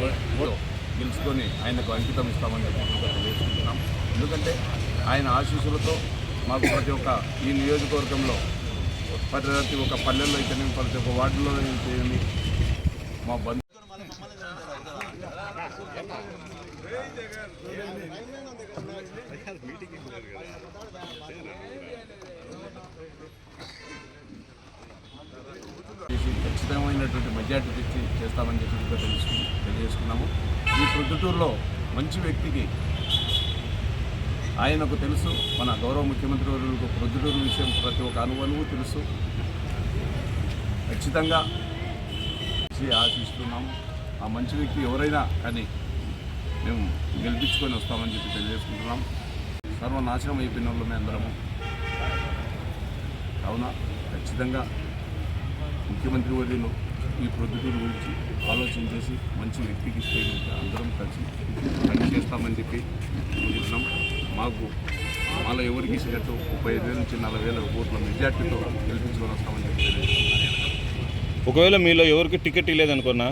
Vote గెలుచుకొని ఆయనకు అంకితం ఇస్తామని తెలియజేసుకుంటున్నాం. ఎందుకంటే ఆయన ఆశీస్సులతో మాకు ప్రతి ఒక్క ఈ నియోజకవర్గంలో ప్రతి ఒక్క పల్లెల్లో అయితే ప్రతి ఒక్క వార్డులో చేయండి మా బంధు మీటింగ్ ఖచ్చితమైనటువంటి మెజార్టీ తెచ్చి చేస్తామని చెప్పి కూడా తెలుసు తెలియజేసుకున్నాము. ఈ ప్రొద్దుటూరులో మంచి వ్యక్తికి ఆయనకు తెలుసు మన గౌరవ ముఖ్యమంత్రి వర్యులకు ప్రొద్దుటూరు విషయం ప్రతి ఒక్క అనుభవము తెలుసు. ఖచ్చితంగా ఆశిస్తున్నాము. ఆ మంచి వ్యక్తి ఎవరైనా కానీ మేము గెలిపించుకొని వస్తామని చెప్పి తెలియజేసుకుంటున్నాం. సర్వనాశనం అయిపోయిన వాళ్ళమే అందరము. కావున ఖచ్చితంగా ముఖ్యమంత్రి వర్యులు ఈ ప్రొద్దుటూరు గురించి ఆలోచన చేసి మంచి వ్యక్తికి ఇస్తే కనుక అందరం కలిసి పని చేస్తామని చెప్పి అనుకుంటున్నాం మాకు మాలో ఎవరికి ఇచ్చినట్టు ముప్పై ఐదు వేల నుంచి నలభై వేల ఓట్ల మెజార్టీతో గెలిపించుకొని వస్తామని చెప్పి ఒకవేళ మీలో ఎవరికి టికెట్ ఇవ్వలేదనుకున్నా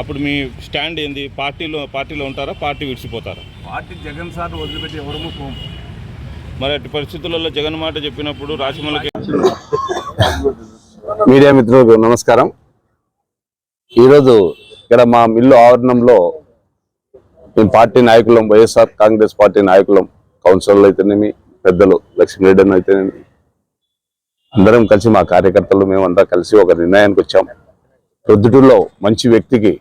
అప్పుడు మీ స్టాండ్ ఏంది? పార్టీలో పార్టీలో ఉంటారా? పార్టీ విడిచిపోతారా? పార్టీ జగన్ సార్ వదిలిపెట్టి ఎవరము పోము. మరి అట్టి పరిస్థితులలో జగన్ మాట చెప్పినప్పుడు రాజమౌళికి మీడియా మిత్రులకు నమస్కారం. ఈరోజు ఇక్కడ మా మిల్లు ఆవరణంలో మేము పార్టీ నాయకులం వైఎస్ఆర్ కాంగ్రెస్ పార్టీ నాయకులం కౌన్సిలర్లు అయితేనేమి పెద్దలు లక్ష్మీరెడ్డి అన్న అయితేనేమి అందరం కలిసి మా కార్యకర్తలు మేమంతా కలిసి ఒక నిర్ణయానికి వచ్చాం. ప్రొద్దుటూరులో మంచి వ్యక్తికి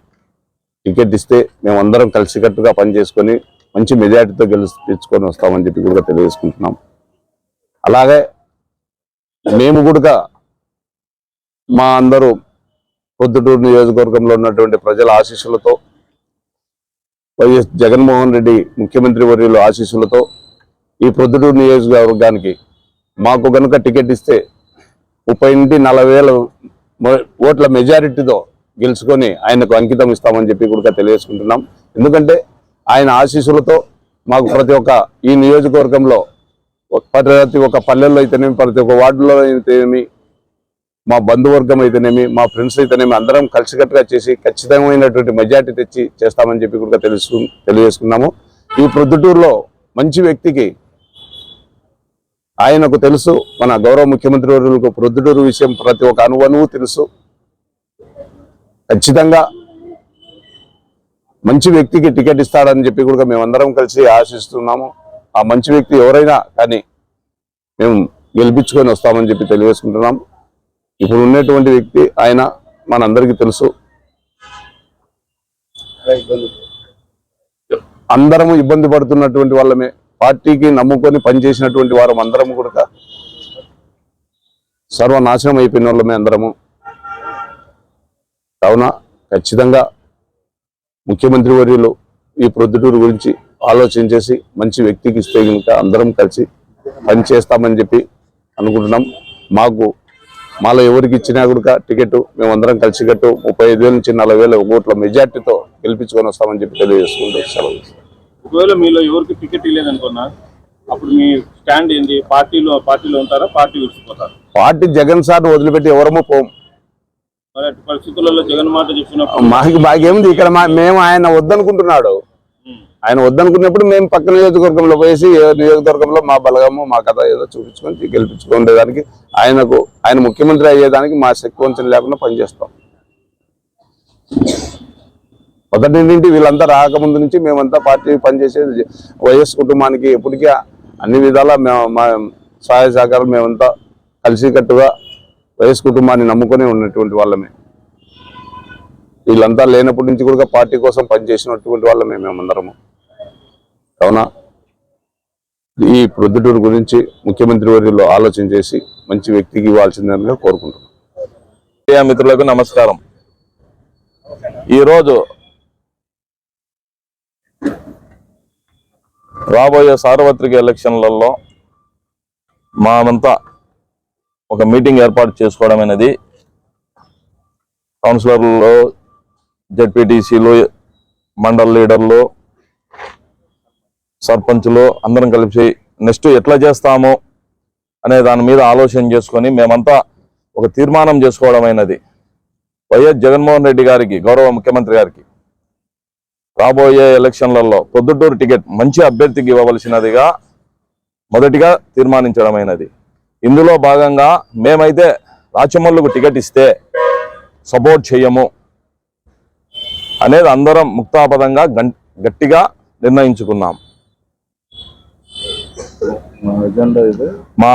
టికెట్ ఇస్తే మేమందరం కలిసికట్టుగా పనిచేసుకొని మంచి మెజార్టీతో గెలిపించుకొని వస్తామని చెప్పి కూడా తెలియజేసుకుంటున్నాం. అలాగే మేము కూడా మా అందరూ పొద్దుటూరు నియోజకవర్గంలో ఉన్నటువంటి ప్రజల ఆశీస్సులతో వైఎస్ జగన్మోహన్ రెడ్డి ముఖ్యమంత్రి వర్యుల ఆశీస్సులతో ఈ పొద్దుటూరు నియోజకవర్గానికి మాకు కనుక టికెట్ ఇస్తే ముప్పై నుండి నలభై వేల ఓట్ల మెజారిటీతో గెలుచుకొని ఆయనకు అంకితం ఇస్తామని చెప్పి కూడా తెలియజేసుకుంటున్నాం. ఎందుకంటే ఆయన ఆశీస్సులతో మాకు ప్రతి ఒక్క ఈ నియోజకవర్గంలో ప్రతి ఒక్క పల్లెల్లో అయితేనేమి ప్రతి ఒక్క వార్డులో అయితేనేమి మా బంధువర్గం అయితేనేమి మా ఫ్రెండ్స్ అయితేనేమి అందరం కలిసికట్టుగా చేసి ఖచ్చితమైనటువంటి మెజార్టీ తెచ్చి చేస్తామని చెప్పి కూడా తెలుసు తెలియజేసుకున్నాము. ఈ ప్రొద్దుటూరులో మంచి వ్యక్తికి ఆయనకు తెలుసు మన గౌరవ ముఖ్యమంత్రి వర్యులకు ప్రొద్దుటూరు విషయం ప్రతి ఒక్క అనువనువు తెలుసు. ఖచ్చితంగా మంచి వ్యక్తికి టికెట్ ఇస్తాడని చెప్పి కూడా మేమందరం కలిసి ఆశిస్తున్నాము. ఆ మంచి వ్యక్తి ఎవరైనా కానీ మేము గెలిపించుకొని వస్తామని చెప్పి తెలియజేసుకుంటున్నాం. ఇప్పుడు ఉన్నటువంటి వ్యక్తి ఆయన మనందరికీ తెలుసు. అందరము ఇబ్బంది పడుతున్నటువంటి వాళ్ళమే. పార్టీకి నమ్ముకొని పనిచేసినటువంటి వారం అందరం కూడా సర్వనాశనం అయిపోయిన వాళ్ళమే అందరము. కావున ఖచ్చితంగా ముఖ్యమంత్రి వర్యులు ఈ ప్రొద్దుటూరు గురించి ఆలోచన చేసి మంచి వ్యక్తికి ఇస్తే కనుక అందరం కలిసి పనిచేస్తామని చెప్పి అనుకుంటున్నాం. మాకు మాలో ఎవరికి ఇచ్చినా కూడా టికెట్ మేమందరం కలిసి కట్టు ముప్పై ఐదు వేల నుంచి నలభై వేల ఓట్ల మెజార్టీతో గెలిపించుకొని వస్తామని చెప్పి తెలియజేసుకుంటూ సెలవు ఒకవేళ మీలో ఎవరికి టికెట్ ఇవ్వలేదనుకున్నా అప్పుడు మీ స్టాండ్ ఏంది? పార్టీలో పార్టీలో ఉంటారా? పార్టీ విడిచిపోతారా పార్టీ జగన్ సార్ వదిలిపెట్టి ఎవరము పోం. పరిస్థితులలో జగన్ మాట చెప్పినప్పుడు మాకు బాగేముంది ఇక్కడ మేము ఆయన వద్దనుకుంటున్నాడు. ఆయన వద్దనుకున్నప్పుడు మేము పక్క నియోజకవర్గంలో పోయేసి నియోజకవర్గంలో మా బలగము మా కథ ఏదో చూపించుకొని గెలిపించుకునేదానికి ఆయనకు ఆయన ముఖ్యమంత్రి అయ్యేదానికి మా శక్తి వంచన లేకుండా పనిచేస్తాం. మొదటి నుండి వీళ్ళంతా రాకముందు నుంచి మేమంతా పార్టీ పనిచేసేది వైఎస్ కుటుంబానికి ఎప్పటికీ అన్ని విధాలా మేము మా సహాయ సహకారం మేమంతా కలిసికట్టుగా వైఎస్ కుటుంబాన్ని నమ్ముకొని ఉన్నటువంటి వాళ్ళమే. వీళ్ళంతా లేనప్పటి నుంచి కూడా పార్టీ కోసం పనిచేసినటువంటి వాళ్ళమే మేమందరము. కావున ఈ ప్రొద్దుటూరు గురించి ముఖ్యమంత్రి వర్యులు ఆలోచన చేసి మంచి వ్యక్తికి ఇవ్వాల్సిందని కోరుకుంటున్నాను మీడియా మిత్రులకు నమస్కారం. ఈరోజు రాబోయే సార్వత్రిక ఎలక్షన్లలో మామంతా ఒక మీటింగ్ ఏర్పాటు చేసుకోవడం అనేది కౌన్సిలర్లు జడ్పీటీసీలు మండల్ లీడర్లు సర్పంచులు అందరం కలిసి నెక్స్ట్ ఎట్లా చేస్తాము అనే దాని మీద ఆలోచన చేసుకొని మేమంతా ఒక తీర్మానం చేసుకోవడమైనది వైఎస్ జగన్మోహన్ రెడ్డి గారికి గౌరవ ముఖ్యమంత్రి గారికి. రాబోయే ఎలక్షన్లలో పొద్దుటూరు టికెట్ మంచి అభ్యర్థికి ఇవ్వవలసినదిగా మొదటిగా తీర్మానించడమైనది ఇందులో భాగంగా మేమైతే రాచమల్లుకు టికెట్ ఇస్తే సపోర్ట్ చేయము అనేది అందరం ముక్తాపదంగా గం- గట్టిగా నిర్ణయించుకున్నాం. మా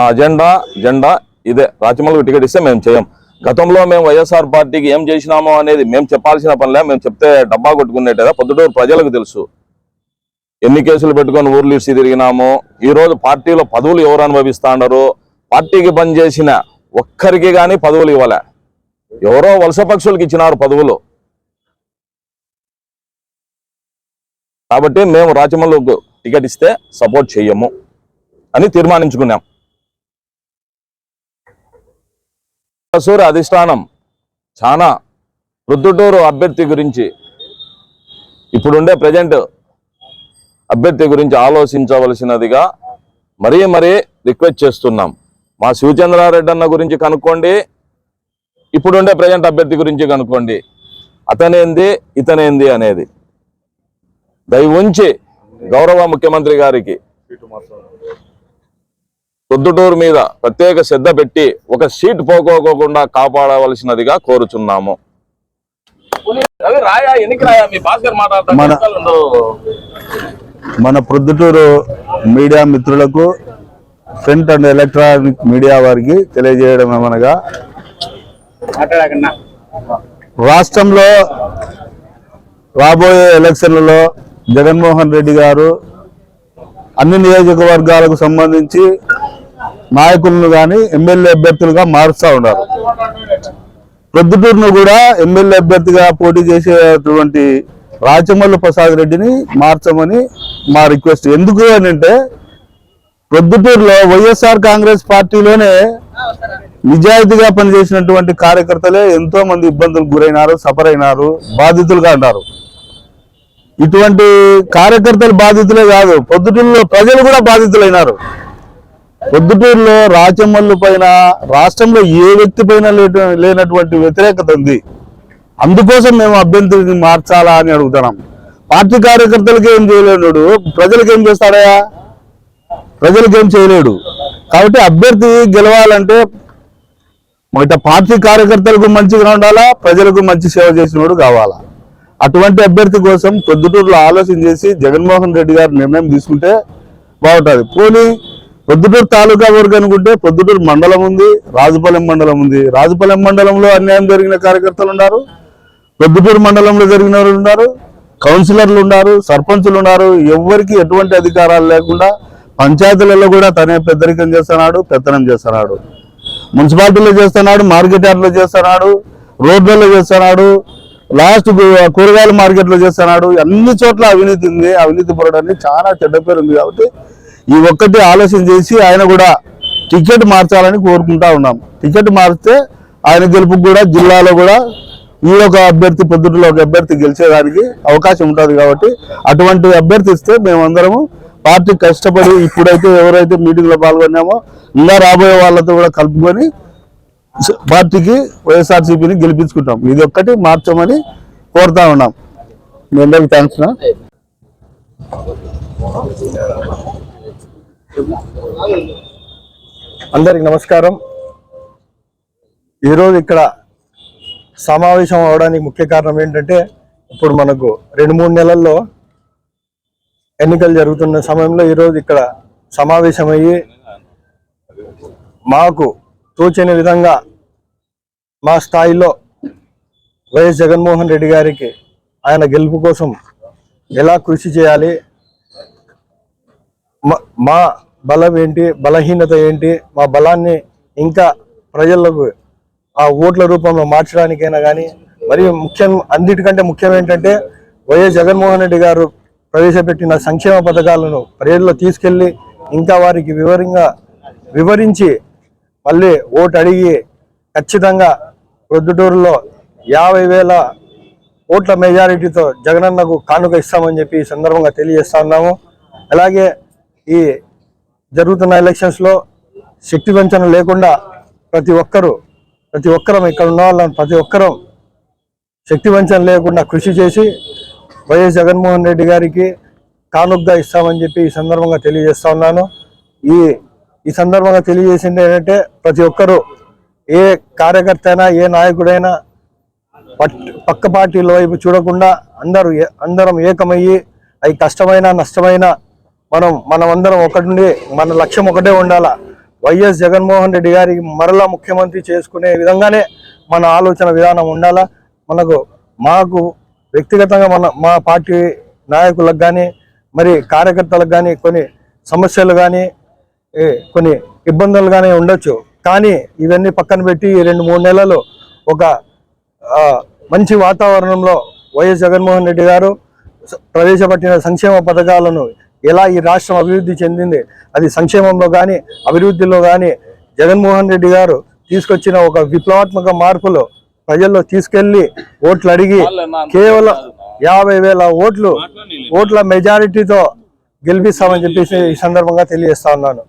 అజెండా జెండా ఇదే. రాచమల్లుకు టికెట్ ఇస్తే మేము చేయం. గతంలో మేము వైఎస్ఆర్ పార్టీకి ఏం చేసినామో అనేది మేము చెప్పాల్సిన పనిలే. మేము చెప్తే డబ్బా కొట్టుకునేటదా? పొద్దుటూరు ప్రజలకు తెలుసు. ఎన్ని కేసులు పెట్టుకొని ఊర్లు ఇచ్చి తిరిగినాము. ఈ రోజు పార్టీలో పదవులు ఎవరు అనుభవిస్తా పార్టీకి పనిచేసిన ఒక్కరికి కానీ పదవులు ఇవ్వలే. ఎవరో వలస పక్షులకు ఇచ్చినారు పదవులు. కాబట్టి మేము రాచమల్లుకు టికెట్ ఇస్తే సపోర్ట్ చెయ్యము. అని తీర్మానించుకున్నాం. సూర్య అధిష్టానం చాలా రుద్దుటూరు అభ్యర్థి గురించి ఇప్పుడుండే ప్రజెంట్ అభ్యర్థి గురించి ఆలోచించవలసినదిగా మరీ మరీ రిక్వెస్ట్ చేస్తున్నాం. మా శివచంద్రారెడ్డి అన్న గురించి కనుక్కోండి ఇప్పుడుండే ప్రజెంట్ అభ్యర్థి గురించి కనుక్కోండి. అతనేంది ఇతనేంది అనేది. దయ ఉంచి గౌరవ ముఖ్యమంత్రి గారికి పొద్దుటూరు మీద ప్రత్యేక శ్రద్ధ పెట్టి ఒక సీట్ పోకోకుండా కాపాడవలసినదిగా కోరుచున్నాము. రాయా ఎన్నికి రాయా? మీ భాస్కర్ మన- మన ప్రొద్దుటూరు మీడియా మిత్రులకు ప్రింట్ అండ్ ఎలక్ట్రానిక్ మీడియా వారికి తెలియజేయడం ఏమనగా రాష్ట్రంలో రాబోయే ఎలక్షన్లలో జగన్మోహన్ రెడ్డి గారు అన్ని నియోజకవర్గాలకు సంబంధించి నాయకులను కానీ ఎమ్మెల్యే అభ్యర్థులుగా మారుస్తూ ఉన్నారు. ప్రొద్దుటూరును కూడా ఎమ్మెల్యే అభ్యర్థిగా పోటీ చేసేటువంటి రాచమల్లు ప్రసాద్ రెడ్డిని మార్చమని మా రిక్వెస్ట్. ఎందుకు అని అంటే ప్రొద్దుటూరులో వైఎస్ఆర్ కాంగ్రెస్ పార్టీలోనే నిజాయితీగా పనిచేసినటువంటి కార్యకర్తలే ఎంతో మంది ఇబ్బందులకు గురైనారు సఫర్ అయినారు బాధితులుగా ఉన్నారు. ఇటువంటి కార్యకర్తలు బాధితులే కాదు పొద్దుటూరులో ప్రజలు కూడా బాధితులైనారు. పొద్దుటూరులో రాచమల్లు పైన రాష్ట్రంలో ఏ వ్యక్తి పైన లేనటువంటి వ్యతిరేకత ఉంది? అందుకోసం మేము అభ్యర్థిని మార్చాలా అని అడుగుతున్నాం. పార్టీ కార్యకర్తలకి ఏం చేయలేడు ప్రజలకు ఏం చేస్తాడా ప్రజలకు ఏం చేయలేడు. కాబట్టి అభ్యర్థి గెలవాలంటే మొదట పార్టీ కార్యకర్తలకు మంచిగా ఉండాలా? ప్రజలకు మంచి సేవ చేసినోడు కావాలా? అటువంటి అభ్యర్థి కోసం పొద్దుటూరులో ఆలోచన చేసి జగన్మోహన్ రెడ్డి గారు నిర్ణయం తీసుకుంటే బాగుంటుంది. పోనీ పొద్దుటూరు తాలూకా వరకు అనుకుంటే పొద్దుటూరు మండలం ఉంది రాజుపాలెం మండలం ఉంది. రాజుపాలెం మండలంలో అన్యాయం జరిగిన కార్యకర్తలు ఉన్నారు పొద్దుటూరు మండలంలో జరిగిన వాళ్ళు ఉన్నారు కౌన్సిలర్లు ఉన్నారు సర్పంచులు ఉన్నారు. ఎవరికి ఎటువంటి అధికారాలు లేకుండా పంచాయతీలలో కూడా తనే పెద్దరికం చేస్తున్నాడు పెత్తనం చేస్తున్నాడు. మున్సిపాలిటీలో చేస్తున్నాడు మార్కెట్ యార్డ్లో చేస్తున్నాడు రోడ్లలో చేస్తున్నాడు లాస్ట్ కూరగాయల మార్కెట్లో చేస్తున్నాడు. అన్ని చోట్ల అవినీతి ఉంది అవినీతి పడడానికి చాలా చెడ్డ పేరు ఉంది కాబట్టి ఈ ఒక్కటి ఆలోచన చేసి ఆయన కూడా టికెట్ మార్చాలని కోరుకుంటా ఉన్నాం. టికెట్ మారిస్తే ఆయన గెలుపు కూడా జిల్లాలో కూడా ఈ ఒక అభ్యర్థి పొద్దుటలో ఒక అభ్యర్థి గెలిచేదానికి అవకాశం ఉంటుంది కాబట్టి అటువంటి అభ్యర్థి ఇస్తే మేమందరము పార్టీ కష్టపడి ఇప్పుడైతే ఎవరైతే మీటింగ్లో పాల్గొన్నామో ఇంకా రాబోయే వాళ్ళతో కూడా కలుపుకొని పార్టీకి వైఎస్ఆర్సీపీని గెలిపించుకుంటాం. ఇది ఒక్కటి మార్చమని కోరుతా ఉన్నాం. మీ అందరికి థ్యాంక్స్ నా. అందరికి నమస్కారం. ఈరోజు ఇక్కడ సమావేశం అవడానికి ముఖ్య కారణం ఏంటంటే ఇప్పుడు మనకు రెండు మూడు నెలల్లో ఎన్నికలు జరుగుతున్న సమయంలో ఈరోజు ఇక్కడ సమావేశమయ్యి మాకు తోచిన విధంగా మా స్థాయిలో వైఎస్ జగన్మోహన్ రెడ్డి గారికి ఆయన గెలుపు కోసం ఎలా కృషి చేయాలి మా బలం ఏంటి బలహీనత ఏంటి మా బలాన్ని ఇంకా ప్రజలకు ఆ ఓట్ల రూపంలో మార్చడానికైనా కానీ మరియు ముఖ్యం అన్నిటికంటే ముఖ్యం ఏంటంటే వైఎస్ జగన్మోహన్ రెడ్డి గారు ప్రవేశపెట్టిన సంక్షేమ పథకాలను ప్రజల్లో తీసుకెళ్ళి ఇంకా వారికి వివరంగా వివరించి మళ్ళీ ఓటు అడిగి ఖచ్చితంగా ప్రొద్దుటూరులో యాభై వేల ఓట్ల మెజారిటీతో జగనన్నకు కానుక ఇస్తామని చెప్పి ఈ సందర్భంగా తెలియజేస్తా ఉన్నాము. అలాగే ఈ జరుగుతున్న ఎలక్షన్స్లో శక్తి వంచన లేకుండా ప్రతి ఒక్కరూ ప్రతి ఒక్కరం ఇక్కడ ఉన్న వాళ్ళని ప్రతి ఒక్కరం శక్తి వంచన లేకుండా కృషి చేసి వైఎస్ జగన్మోహన్ రెడ్డి గారికి కానుగ్గా ఇస్తామని చెప్పి ఈ సందర్భంగా తెలియజేస్తా ఉన్నాను. ఈ ఈ సందర్భంగా తెలియజేసింది ఏంటంటే ప్రతి ఒక్కరూ ఏ కార్యకర్త అయినా ఏ నాయకుడైనా పట్- పక్క పార్టీల వైపు చూడకుండా అందరూ ఏ- అందరం ఏకమయ్యి అవి కష్టమైన నష్టమైన మనం మనం అందరం ఒకటి మన లక్ష్యం ఒకటే ఉండాలా? వైఎస్ జగన్మోహన్ రెడ్డి గారి మరలా ముఖ్యమంత్రి చేసుకునే విధంగానే మన ఆలోచన విధానం ఉండాలా? మనకు మాకు వ్యక్తిగతంగా మన మా పార్టీ నాయకులకు కానీ మరి కార్యకర్తలకు కానీ కొన్ని సమస్యలు కానీ కొన్ని ఇబ్బందులు కానీ ఉండొచ్చు. కానీ ఇవన్నీ పక్కన పెట్టి ఈ రెండు మూడు నెలలు ఒక మంచి వాతావరణంలో వైఎస్ జగన్మోహన్ రెడ్డి గారు ప్రవేశపెట్టిన సంక్షేమ పథకాలను ఎలా ఈ రాష్ట్రం అభివృద్ధి చెందింది అది సంక్షేమంలో కానీ అభివృద్ధిలో కానీ జగన్మోహన్ రెడ్డి గారు తీసుకొచ్చిన ఒక విప్లవాత్మక మార్పులు ప్రజల్లో తీసుకెళ్ళి ఓట్లు అడిగి కేవలం యాభై వేల ఓట్లు ఓట్ల మెజారిటీతో గెలిపిస్తామని చెప్పేసి ఈ సందర్భంగా తెలియజేస్తా ఉన్నాను.